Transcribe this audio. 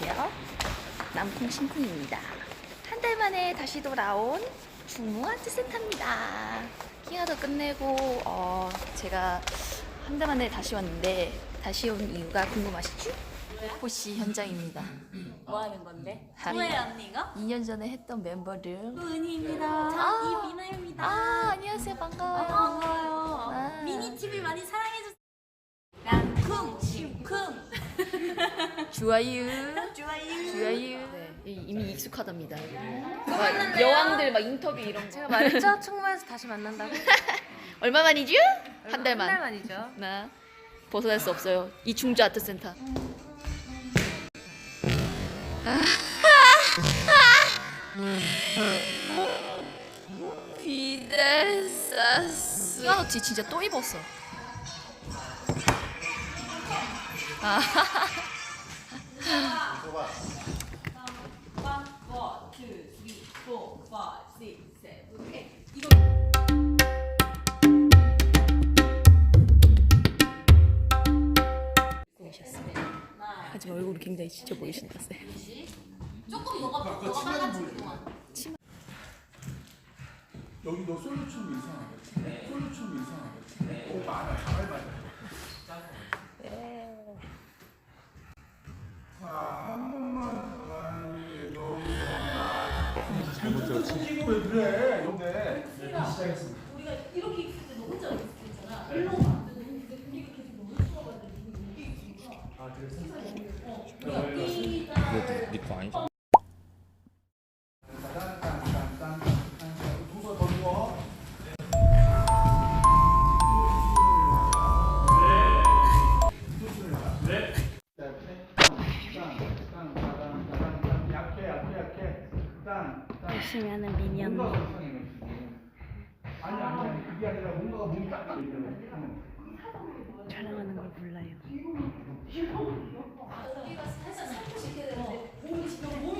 안녕하세요. 남콩 신쿵입니다. 한 달 만에 다시 돌아온 중무 아트 센터입니다. 킹아도 끝내고 어, 제가 한 달 만에 다시 왔는데 다시 온 이유가 궁금하시죠? 호시 현장입니다. 뭐 하는 건데? 뭐예요 언니가? 2년 전에 했던 member들. 은희입니다. 아. 이민아입니다. 아 안녕하세요 아, 반가워요. 반가워요. 아. 미니 TV 많이 사랑해주세요. 좋아요. 좋아요. 좋아요. 네, 이- 이미 익숙하답니다. 막 여왕들 막 인터뷰 이런 거. 제가 말했죠? 청마에서 다시 만난다고? 얼마 만이죠? 한 달 만. 한달 만이죠. 나 벗어날 수 없어요. 이충주 아트 센터. 비데사스. 이거지 진짜 또 입었어. 아. 하지만 얼굴이 굉장히 지쳐 보이신다 쌤. 조금 너가 너가 동안. 여기 너 솔루춤 이상하겠지? 솔루춤 이상하겠지? 오 많아 잘 맞아 왜 그래 근데 시작했습니다 우리가 이렇게 있을 때너 혼자 있었잖아. 일로 와. 근데 계속 너무 추워가지고 이게 있으니까. 아 그래서? 어. 여기가 니거 아니죠? 열심히 하는 미니 언니. 뭔가가 이상해, 지금. 아니 아니 아니 그게 아니라 뭔가가 몸이 딱 걸리잖아. 응. 촬영하는 걸 몰라요. 살포시 이렇게 되는데 몸이 지금 몸